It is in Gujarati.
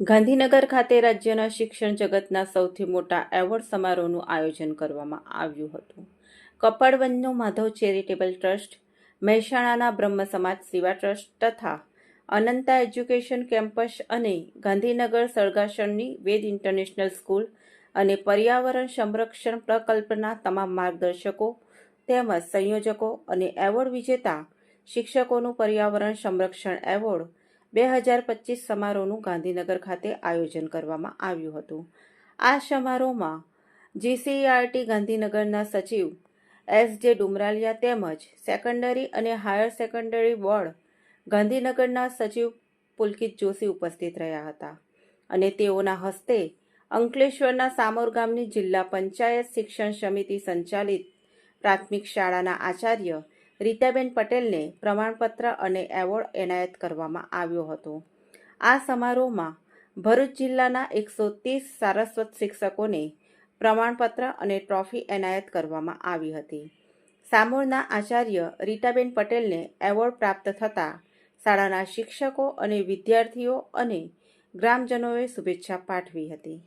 ગાંધીનગર ખાતે રાજ્યના શિક્ષણ જગતના સૌથી મોટા એવોર્ડ સમારોહનું આયોજન કરવામાં આવ્યું હતું. કપડવનનું માધવ ચેરિટેબલ ટ્રસ્ટ, મહેસાણાના બ્રહ્મ સમાજ સેવા ટ્રસ્ટ તથા અનંતા એજ્યુકેશન કેમ્પસ અને ગાંધીનગર સળગાસણની વેદ ઇન્ટરનેશનલ સ્કૂલ અને પર્યાવરણ સંરક્ષણ પ્રકલ્પના તમામ માર્ગદર્શકો તેમજ સંયોજકો અને એવોર્ડ વિજેતા શિક્ષકોનું પર્યાવરણ સંરક્ષણ એવોર્ડ બે હજાર પચીસ સમારોહનું ગાંધીનગર ખાતે આયોજન કરવામાં આવ્યું હતું. આ સમારોહમાં જીસીઆરટી ગાંધીનગરના સચિવ એસ જે ડુમરાલિયા તેમજ સેકન્ડરી અને હાયર સેકન્ડરી બોર્ડ ગાંધીનગરના સચિવ પુલકિત જોશી ઉપસ્થિત રહ્યા હતા અને તેઓના હસ્તે અંકલેશ્વરના સામોર ગામની જિલ્લા પંચાયત શિક્ષણ સમિતિ સંચાલિત પ્રાથમિક શાળાના આચાર્ય રીતાબેન પટેલને પ્રમાણપત્ર અને એવોર્ડ એનાયત કરવામાં આવ્યો હતો. આ સમારોહમાં ભરૂચ જિલ્લાના એકસો ત્રીસ સારસ્વત શિક્ષકોને પ્રમાણપત્ર અને ટ્રોફી એનાયત કરવામાં આવી હતી. સામોરના આચાર્ય રીટાબેન પટેલને એવોર્ડ પ્રાપ્ત થતાં શાળાના શિક્ષકો અને વિદ્યાર્થીઓ અને ગ્રામજનોએ શુભેચ્છા પાઠવી હતી.